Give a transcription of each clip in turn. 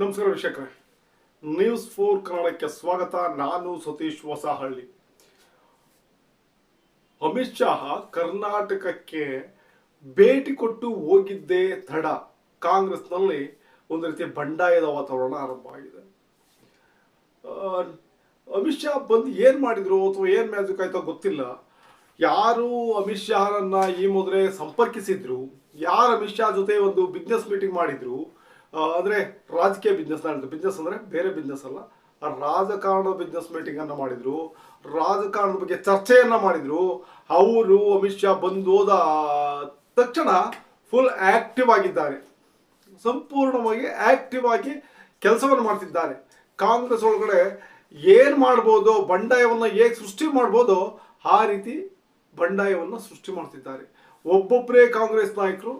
ನಮಸ್ಕಾರ ವೀಕ್ಷಕರೇ. News four ಕನ್ನಡಕ್ಕೆ ಸ್ವಾಗತ. ನಾನು ಸತೀಶ್ ಹೊಸಹಳ್ಳಿ. ಅಮಿತ್ ಶಾ ಕರ್ನಾಟಕಕ್ಕೆ ಭೇಟಿ ಕೊಟ್ಟು ಹೋಗಿದ್ದೇ ತಡ. ಕಾಂಗ್ರೆಸ್ನಲ್ಲಿ ಒಂದು ರೀತಿಯ ಬಂಡಾಯದ ವಾತಾವರಣ ಆರಂಭ ಆಗಿದೆ. ಅಮಿತ್ ಶಾ ಬಂದು ಏನು ಮಾಡಿದ್ರು ಅಥವಾ ಏನು ಮ್ಯಾಜಿಕ್ ಗೊತ್ತಿಲ್ಲ. ಯಾರು ಅಮಿತ್ ಶಾರನ್ನ ಈ ಮೊದಲೇ ಸಂಪರ್ಕಿಸಿದ್ರು, ಯಾರು ಅಮಿತ್ ಶಾ ಜೊತೆ ಒಂದು ಬಿಸ್ನೆಸ್ ಮೀಟಿಂಗ್ ಮಾಡಿದ್ರು ಅಂದ್ರೆ ರಾಜಕೀಯ ಬಿಸ್ನೆಸ್ ನಡೆದ ಬಿಸ್ನೆಸ್ ಅಂದ್ರೆ ಬೇರೆ ಬಿಸ್ನೆಸ್ ಅಲ್ಲ. ರಾಜಕಾರಣದ ಬಿಸ್ನೆಸ್ ಮೀಟಿಂಗ್ ಮಾಡಿದರು. ರಾಜಕಾರಣದ ಬಗ್ಗೆ ಚರ್ಚೆಯನ್ನ ಮಾಡಿದ್ರು. ಅವರು ಅಮಿತ್ ಶಾ ಬಂದು ಹೋದ ತಕ್ಷಣ ಫುಲ್ ಆಕ್ಟಿವ್ ಆಗಿದ್ದಾರೆ. ಸಂಪೂರ್ಣವಾಗಿ ಆಕ್ಟಿವ್ ಆಗಿ ಕೆಲಸವನ್ನು ಮಾಡ್ತಿದ್ದಾರೆ. ಕಾಂಗ್ರೆಸ್ ಒಳಗಡೆ ಏನು ಮಾಡ್ಬೋದು, ಬಂಡಾಯವನ್ನು ಹೇಗೆ ಸೃಷ್ಟಿ ಮಾಡ್ಬೋದು, ಆ ರೀತಿ ಬಂಡಾಯವನ್ನು ಸೃಷ್ಟಿ ಮಾಡ್ತಿದ್ದಾರೆ. ಒಬ್ಬೊಬ್ಬರೇ ಕಾಂಗ್ರೆಸ್ ನಾಯಕರು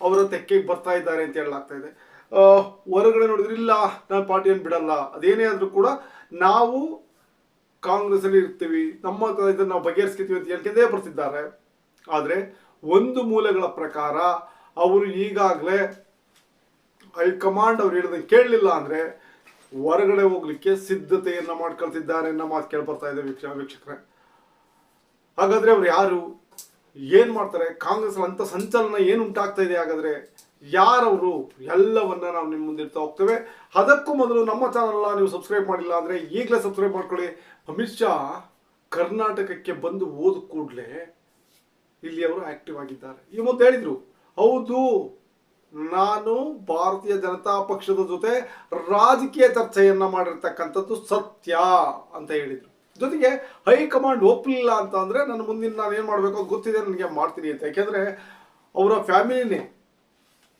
ಅವರ ತೆಕ್ಕೆಗೆ ಬರ್ತಾ ಇದ್ದಾರೆ ಅಂತ ಹೇಳಲಾಗ್ತಾ ಇದೆ. ಹೊರಗಡೆ ನೋಡಿದ್ರೆ ಇಲ್ಲ ನಾನು ಪಾರ್ಟಿಯನ್ನು ಬಿಡಲ್ಲ. ಅದೇನೇ ಆದರೂ ಕೂಡ ನಾವು ಕಾಂಗ್ರೆಸ್ ಅಲ್ಲಿ ಇರ್ತೀವಿ, ನಮ್ಮ ಇದನ್ನ ನಾವು ಬಗೆಹರಿಸ್ಕೊತೀವಿ ಅಂತ ಹೇಳ್ಕೊಂಡೇ ಬರ್ತಿದ್ದಾರೆ. ಆದರೆ ಒಂದು ಮೂಲಗಳ ಪ್ರಕಾರ ಅವರು ಈಗಾಗಲೇ ಹೈಕಮಾಂಡ್ ಅವ್ರು ಹೇಳಿದ ಕೇಳಲಿಲ್ಲ ಅಂದ್ರೆ ಹೊರಗಡೆ ಹೋಗ್ಲಿಕ್ಕೆ ಸಿದ್ಧತೆಯನ್ನ ಮಾಡ್ಕೊಳ್ತಿದ್ದಾರೆ ಅನ್ನೋ ಮಾತು ಕೇಳ್ಬರ್ತಾ ಇದೆ ವೀಕ್ಷ, ವೀಕ್ಷಕರೇ. ಹಾಗಾದ್ರೆ ಅವ್ರು ಯಾರು? ಏನ್ ಮಾಡ್ತಾರೆ? ಕಾಂಗ್ರೆಸ್ ಅಂತ ಸಂಚಲನ ಏನು ಉಂಟಾಗ್ತಾ ಇದೆ ಹಾಗಾದ್ರೆ? ಯಾರವರು ಎಲ್ಲವನ್ನ ನಾವು ನಿಮ್ಮ ಮುಂದೆ ಇರ್ತಾ ಹೋಗ್ತೇವೆ. ಅದಕ್ಕೂ ಮೊದಲು ನಮ್ಮ ಚಾನಲ್ನ ನೀವು ಸಬ್ಸ್ಕ್ರೈಬ್ ಮಾಡಿಲ್ಲ ಅಂದ್ರೆ ಈಗಲೇ ಸಬ್ಸ್ಕ್ರೈಬ್ ಮಾಡ್ಕೊಳ್ಳಿ. ಅಮಿತ್ ಶಾ ಕರ್ನಾಟಕಕ್ಕೆ ಬಂದು ಹೋದ ಕೂಡಲೇ ಇಲ್ಲಿ ಅವರು ಆಕ್ಟಿವ್ ಆಗಿದ್ದಾರೆ. ಈ ಮುಂದೆ ಹೇಳಿದ್ರು, ಹೌದು, ನಾನು ಭಾರತೀಯ ಜನತಾ ಪಕ್ಷದ ಜೊತೆ ರಾಜಕೀಯ ಚರ್ಚೆಯನ್ನ ಮಾಡಿರ್ತಕ್ಕಂಥದ್ದು ಸತ್ಯ ಅಂತ ಹೇಳಿದ್ರು. ಜೊತೆಗೆ ಹೈಕಮಾಂಡ್ ಒಪ್ಪಲಿಲ್ಲ ಅಂತ ಅಂದ್ರೆ ನನ್ನ ಮುಂದಿನ ನಾನು ಏನ್ ಮಾಡ್ಬೇಕು ಗೊತ್ತಿದೆ, ನನಗೆ ಮಾಡ್ತೀನಿ ಅಂತ. ಯಾಕೆಂದ್ರೆ ಅವರ ಫ್ಯಾಮಿಲಿನೇ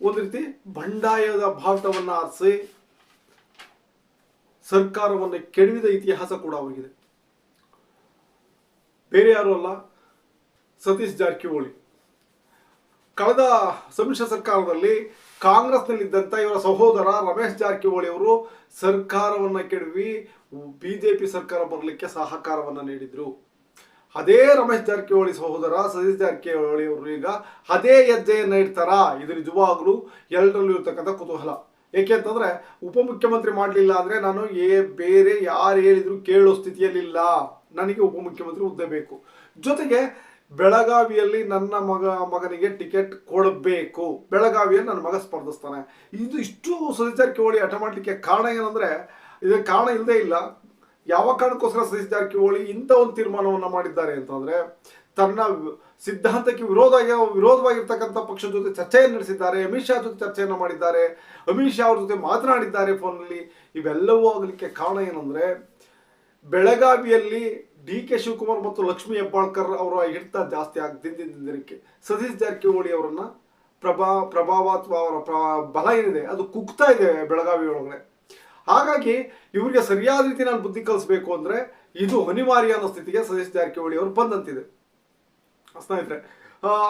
ಒಂದು ರೀತಿ ಬಂಡಾಯದ ಭಾರತವನ್ನು ಆರಿಸಿ, ಸರ್ಕಾರವನ್ನು ಕೆಡವಿದ ಇತಿಹಾಸ ಕೂಡ ಅವರಿಗಿದೆ ಬೇರೆ ಯಾರು ಅಲ್ಲ, ಸತೀಶ್ ಜಾರಕಿಹೊಳಿ. ಕಳೆದ ಸಮ್ಮಿಶ್ರ ಸರ್ಕಾರದಲ್ಲಿ ಕಾಂಗ್ರೆಸ್ನಲ್ಲಿದ್ದಂಥ ಇವರ ಸಹೋದರ ರಮೇಶ್ ಜಾರಕಿಹೊಳಿ ಅವರು ಸರ್ಕಾರವನ್ನ ಕೆಡವಿ, ಬಿಜೆಪಿ ಸರ್ಕಾರ ಬರಲಿಕ್ಕೆ ಸಹಕಾರವನ್ನ ನೀಡಿದ್ರು. ಅದೇ ರಮೇಶ್ ಜಾರಕಿಹೊಳಿ ಸಹೋದರ ಸತೀಶ್ ಜಾರಕಿಹೊಳಿ ಅವರು ಈಗ ಅದೇ ಹೆಜ್ಜೆಯನ್ನು ಇಡ್ತಾರ? ಇದು ನಿಜವಾಗ್ಲೂ ಎಲ್ಲರಲ್ಲೂ ಇರ್ತಕ್ಕಂಥ ಕುತೂಹಲ. ಏಕೆ ಅಂತಂದ್ರೆ ಉಪಮುಖ್ಯಮಂತ್ರಿ ಮಾಡಲಿಲ್ಲ ಅಂದ್ರೆ ನಾನು ಏ, ಬೇರೆ ಯಾರು ಹೇಳಿದ್ರು ಕೇಳೋ ಸ್ಥಿತಿಯಲ್ಲಿಲ್ಲ ನನಗೆ ಉಪಮುಖ್ಯಮಂತ್ರಿ ಹುದ್ದೆ ಬೇಕು. ಜೊತೆಗೆ ಬೆಳಗಾವಿಯಲ್ಲಿ ನನ್ನ ಮಗ, ಮಗನಿಗೆ ಟಿಕೆಟ್ ಕೊಡಬೇಕು. ಬೆಳಗಾವಿಯಲ್ಲಿ ನನ್ನ ಮಗ ಸ್ಪರ್ಧಿಸ್ತಾನೆ. ಇದು ಇಷ್ಟು ಸತೀಶ್ ಜಾರಕಿಹೊಳಿ ಹಠ ಮಾಡಲಿಕ್ಕೆ ಕಾರಣ ಏನಂದ್ರೆ, ಇದಕ್ಕೆ ಕಾರಣ ಇಲ್ಲದೆ ಇಲ್ಲ. ಯಾವ ಕಾರಣಕ್ಕೋಸ್ಕರ ಸತೀಶ್ ಜಾರಕಿಹೊಳಿ ಇಂಥ ಒಂದು ತೀರ್ಮಾನವನ್ನ ಮಾಡಿದ್ದಾರೆ ಅಂತಂದ್ರೆ, ತನ್ನ ಸಿದ್ಧಾಂತಕ್ಕೆ ವಿರೋಧ ವಿರೋಧವಾಗಿರ್ತಕ್ಕಂಥ ಪಕ್ಷದ ಜೊತೆ ಚರ್ಚೆಯನ್ನು ನಡೆಸಿದ್ದಾರೆ, ಅಮಿತ್ ಶಾ ಜೊತೆ ಚರ್ಚೆಯನ್ನು ಮಾಡಿದ್ದಾರೆ, ಅಮಿತ್ ಶಾ ಅವ್ರ ಜೊತೆ ಮಾತನಾಡಿದ್ದಾರೆ ಫೋನಲ್ಲಿ, ಇವೆಲ್ಲವೂ ಆಗಲಿಕ್ಕೆ ಕಾರಣ ಏನಂದ್ರೆ, ಬೆಳಗಾವಿಯಲ್ಲಿ ಡಿ ಕೆ ಶಿವಕುಮಾರ್ ಮತ್ತು ಲಕ್ಷ್ಮೀ ಹೆಬ್ಬಾಳ್ಕರ್ ಅವರ ಹಿಡಿತ ಜಾಸ್ತಿ ಆಗ್ತಿದ್ದಕ್ಕೆ ದಿನಕ್ಕೆ. ಸತೀಶ್ ಜಾರಕಿಹೊಳಿ ಅವರನ್ನ ಪ್ರಭಾ ಪ್ರಭಾವ ಅಥವಾ ಅವರ ಬಲ ಏನಿದೆ, ಅದು ಕುಗ್ತಾ ಇದೆ ಬೆಳಗಾವಿ ಒಳಗಡೆ. ಹಾಗಾಗಿ ಇವರಿಗೆ ಸರಿಯಾದ ರೀತಿ ನಾನು ಬುದ್ಧಿ ಕಲಿಸ್ಬೇಕು ಅಂದ್ರೆ ಇದು ಅನಿವಾರ್ಯ ಅನ್ನೋ ಸ್ಥಿತಿಗೆ ಸತೀಶ್ ಜಾರಕಿಹೊಳಿ ಅವರು ಬಂದಂತಿದೆ. ಸ್ನೇಹಿತರೆ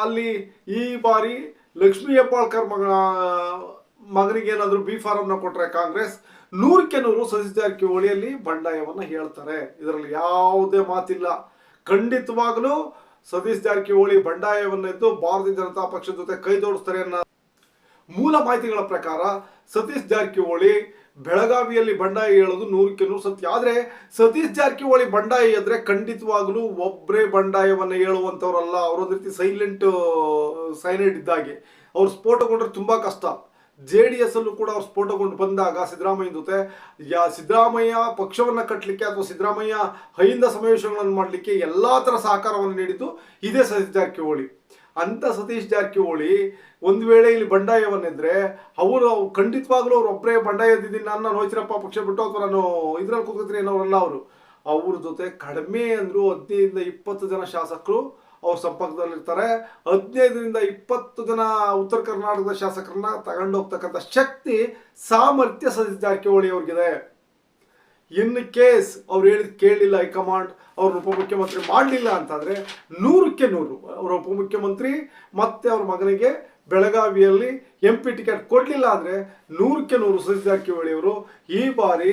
ಅಲ್ಲಿ ಈ ಬಾರಿ ಲಕ್ಷ್ಮೀ ಹೆಬ್ಬಾಳ್ಕರ್ ಮಗ ಮಗನಿಗೆ ಏನಾದರೂ ಬಿ ಫಾರಮ್ನ ಕೊಟ್ರೆ ಕಾಂಗ್ರೆಸ್, ನೂರಕ್ಕೆ ನೂರು ಸತೀಶ್ ಜಾರಕಿಹೊಳಿಯಲ್ಲಿ ಬಂಡಾಯವನ್ನ ಹೇಳ್ತಾರೆ. ಇದರಲ್ಲಿ ಯಾವುದೇ ಮಾತಿಲ್ಲ. ಖಂಡಿತವಾಗಲೂ ಸತೀಶ್ ಜಾರಕಿಹೊಳಿ ಬಂಡಾಯವನ್ನೆದ್ದು ಭಾರತೀಯ ಜನತಾ ಪಕ್ಷದ ಜೊತೆ ಕೈ ಜೋಡಿಸ್ತಾರೆ ಅನ್ನೋ ಮೂಲ ಮಾಹಿತಿಗಳ ಪ್ರಕಾರ ಸತೀಶ್ ಜಾರಕಿಹೊಳಿ ಬೆಳಗಾವಿಯಲ್ಲಿ ಬಂಡಾಯ ಹೇಳೋದು ನೂರಕ್ಕೆ ನೂರು ಸತ್ಯ. ಆದರೆ ಸತೀಶ್ ಜಾರಕಿಹೊಳಿ ಬಂಡಾಯ ಎದ್ರೆ ಖಂಡಿತವಾಗಲೂ ಒಬ್ಬರೇ ಬಂಡಾಯವನ್ನ ಹೇಳುವಂತವ್ರಲ್ಲ. ಅವರೊಂದು ರೀತಿ ಸೈಲೆಂಟ್ ಸೈಲೆಂಟ್ ಇದ್ದಾಗೆ. ಅವ್ರು ಸ್ಫೋಟಗೊಂಡ್ರೆ ತುಂಬಾ ಕಷ್ಟ. ಜೆ ಡಿ ಎಸ್ ಅಲ್ಲೂ ಕೂಡ ಅವ್ರು ಸ್ಫೋಟಗೊಂಡು ಬಂದಾಗ ಸಿದ್ದರಾಮಯ್ಯ ಜೊತೆ, ಯಾ ಸಿದ್ದರಾಮಯ್ಯ ಪಕ್ಷವನ್ನ ಕಟ್ಟಲಿಕ್ಕೆ ಅಥವಾ ಸಿದ್ದರಾಮಯ್ಯ ಹೈಂದ ಸಮಾವೇಶಗಳನ್ನು ಮಾಡಲಿಕ್ಕೆ ಎಲ್ಲಾ ತರ ಸಹಕಾರವನ್ನು ನೀಡಿದ್ದು ಇದೇ ಸತೀಶ್ ಜಾರಕಿಹೊಳಿ. ಅಂತ ಸತೀಶ್ ಜಾರಕಿಹೊಳಿ ಒಂದು ವೇಳೆ ಇಲ್ಲಿ ಬಂಡಾಯವನ್ನಿದ್ರೆ, ಅವರು ಖಂಡಿತವಾಗ್ಲೂ ಅವ್ರು ಒಬ್ಬರೇ ಬಂಡಾಯ ಎದ್ದಿದ್ದೀನಿ ನಾನು ಹೋಯ್ತಿರಪ್ಪ ಪಕ್ಷ ಬಿಟ್ಟು ಅಥವಾ ನಾನು ಇದ್ರಲ್ಲಿ ಕೂತ್ಕೋತೀನಿ ಅನ್ನೋರಲ್ಲ ಅವರು. ಅವ್ರ ಜೊತೆ ಕಡಿಮೆ ಅಂದ್ರು ಹದಿನೈದರಿಂದ ಇಪ್ಪತ್ತು ಜನ ಶಾಸಕರು ಅವ್ರ ಸಂಪರ್ಕದಲ್ಲಿರ್ತಾರೆ. ಹದಿನೈದರಿಂದ ಇಪ್ಪತ್ತು ಜನ ಉತ್ತರ ಕರ್ನಾಟಕದ ಶಾಸಕರನ್ನ ತಗೊಂಡೋಗ್ತಕ್ಕಂಥ ಶಕ್ತಿ ಸಾಮರ್ಥ್ಯ ಸತೀಶ್ ಜಾರಕಿಹೊಳಿ ಅವ್ರಿಗಿದೆ. ಇನ್ನು ಕೇಸ್ ಅವ್ರು ಹೇಳಿದ್ ಕೇಳಲಿಲ್ಲ ಹೈಕಮಾಂಡ್, ಅವ್ರ ಉಪಮುಖ್ಯಮಂತ್ರಿ ಮಾಡಲಿಲ್ಲ ಅಂತಂದ್ರೆ ನೂರಕ್ಕೆ ನೂರು. ಅವ್ರ ಉಪಮುಖ್ಯಮಂತ್ರಿ ಮತ್ತೆ ಅವ್ರ ಮಗನಿಗೆ ಬೆಳಗಾವಿಯಲ್ಲಿ ಎಂ ಪಿ ಟಿಕೆಟ್ ಕೊಡಲಿಲ್ಲ ಅಂದ್ರೆ ನೂರಕ್ಕೆ ನೂರು ಸತೀಶ್ ಜಾರಕಿಹೊಳಿ ಅವರು ಈ ಬಾರಿ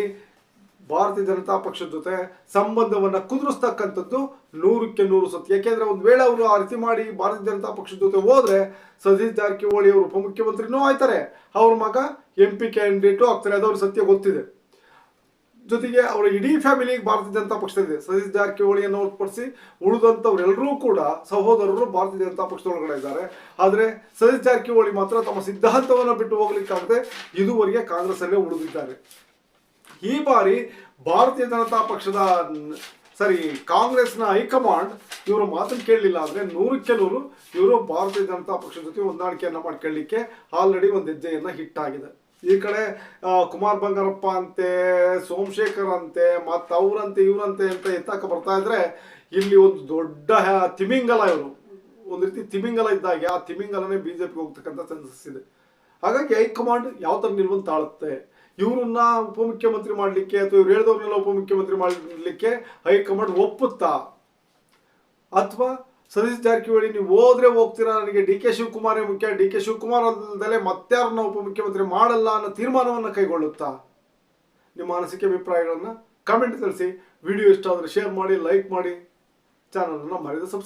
ಭಾರತೀಯ ಜನತಾ ಪಕ್ಷದ ಜೊತೆ ಸಂಬಂಧವನ್ನ ಕುದುರಿಸ್ತಕ್ಕಂಥದ್ದು ನೂರಕ್ಕೆ ನೂರು ಸತ್ಯ ಯಾಕೆಂದ್ರೆ ಒಂದು ವೇಳೆ ಅವರು ಆ ರೀತಿ ಮಾಡಿ ಭಾರತೀಯ ಜನತಾ ಪಕ್ಷದ ಜೊತೆ ಹೋದ್ರೆ ಸತೀಶ್ ಜಾರಕಿಹೊಳಿ ಅವರು ಉಪಮುಖ್ಯಮಂತ್ರಿನೂ ಆಯ್ತಾರೆ. ಅವ್ರ ಮಗ ಎಂ ಪಿ ಕ್ಯಾಂಡಿಡೇಟು ಆಗ್ತಾರೆ. ಅದವ್ರ ಸತ್ಯ ಗೊತ್ತಿದೆ. ಜೊತೆಗೆ ಅವರ ಇಡೀ ಫ್ಯಾಮಿಲಿ ಭಾರತೀಯ ಜನತಾ ಇದೆ. ಸತೀಶ್ ಜಾರಕಿಹೊಳಿಯನ್ನು ಹೊರತುಪಡಿಸಿ ಉಳಿದಂಥವರೆಲ್ಲರೂ ಕೂಡ ಸಹೋದರರು ಭಾರತೀಯ ಜನತಾ ಪಕ್ಷದೊಳಗಡೆ ಇದ್ದಾರೆ. ಆದರೆ ಸತೀಶ್ ಜಾರಕಿಹೊಳಿ ಮಾತ್ರ ತಮ್ಮ ಸಿದ್ಧಾಂತವನ್ನು ಬಿಟ್ಟು ಹೋಗ್ಲಿಕ್ಕಾಗದೆ ಇದುವರೆಗೆ ಕಾಂಗ್ರೆಸ್ಸಲ್ಲೇ ಉಳಿದಿದ್ದಾರೆ. ಈ ಬಾರಿ ಭಾರತೀಯ ಜನತಾ ಪಕ್ಷದ ಸರಿ ಕಾಂಗ್ರೆಸ್ನ ಹೈಕಮಾಂಡ್ ಇವರ ಮಾತನ್ನು ಕೇಳಲಿಲ್ಲ ಅಂದರೆ ನೂರಕ್ಕೆ ನೂರು ಇವರು ಭಾರತೀಯ ಜನತಾ ಪಕ್ಷದ ಜೊತೆ ಹೊಂದಾಣಿಕೆಯನ್ನು ಮಾಡ್ಕೊಳ್ಳಿಕ್ಕೆ ಆಲ್ರೆಡಿ ಒಂದು ಹೆಜ್ಜೆಯನ್ನು ಹಿಟ್ಟಾಗಿದೆ. ಈ ಕಡೆ ಕುಮಾರ್ ಬಂಗಾರಪ್ಪ ಅಂತೆ, ಸೋಮಶೇಖರ್ ಅಂತೆ, ಮತ್ತು ಅವರಂತೆ, ಇವರಂತೆ ಅಂತ ಎತ್ತಾಕ ಬರ್ತಾ ಇದ್ರೆ, ಇಲ್ಲಿ ಒಂದು ದೊಡ್ಡ ತಿಮಿಂಗಲ ಇವರು. ಒಂದು ರೀತಿ ತಿಮಿಂಗಲ ಇದ್ದಾಗೆ ಆ ತಿಮಿಂಗಲನೇ ಬಿ ಜೆ ಪಿಗೆ ಹೋಗ್ತಕ್ಕಂಥ ಸೆನ್ಸಸ್ ಇದೆ. ಹಾಗಾಗಿ ಹೈಕಮಾಂಡ್ ಯಾವ ಥರ ನಿಲ್ವನ್ನು ತಾಳುತ್ತೆ? ಇವ್ರನ್ನ ಉಪಮುಖ್ಯಮಂತ್ರಿ ಮಾಡಲಿಕ್ಕೆ ಅಥವಾ ಇವ್ರು ಹೇಳಿದವ್ರನ್ನೆಲ್ಲ ಉಪಮುಖ್ಯಮಂತ್ರಿ ಮಾಡಲಿಕ್ಕೆ ಹೈಕಮಾಂಡ್ ಒಪ್ಪುತ್ತಾ? ಅಥವಾ ಸತೀಶ್ ಜಾರಕಿಹೊಳಿ, ನೀವು ಹೋದ್ರೆ ಹೋಗ್ತೀರಾ? ನನಗೆ ಡಿ ಕೆ ಶಿವಕುಮಾರೇ ಮುಖ್ಯ. ಡಿ ಕೆ ಶಿವಕುಮಾರ್ ಅಲ್ಲದೆ ಮತ್ತಾರನ್ನ ಉಪಮುಖ್ಯಮಂತ್ರಿ ಮಾಡಲ್ಲ ಅನ್ನೋ ತೀರ್ಮಾನವನ್ನು ಕೈಗೊಳ್ಳುತ್ತಾ? ನಿಮ್ಮ ಅನಿಸಿಕೆ ಅಭಿಪ್ರಾಯಗಳನ್ನು ಕಮೆಂಟ್ ತಿಳಿಸಿ. ವಿಡಿಯೋ ಇಷ್ಟ ಆದರೆ ಶೇರ್ ಮಾಡಿ ಲೈಕ್ ಮಾಡಿ. ಚಾನಲನ್ನು ಮರೆದು ಸಬ್ಸ್ಕ್ರೈಬ್